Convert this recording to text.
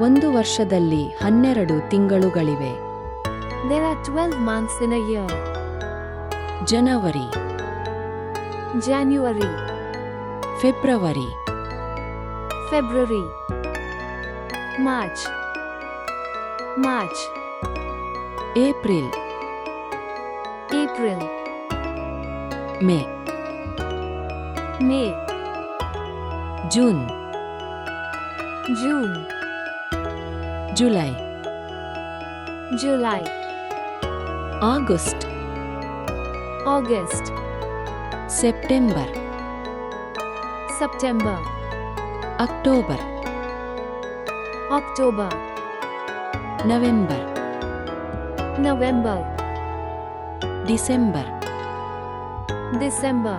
ಒಂದು ವರ್ಷದಲ್ಲಿ ಹನ್ನೆರಡು ತಿಂಗಳುಗಳಿವೆ. There are twelve months in January. January February February March March April April May May June June July. July. August. August. September. September. October. October. November. November. December. December.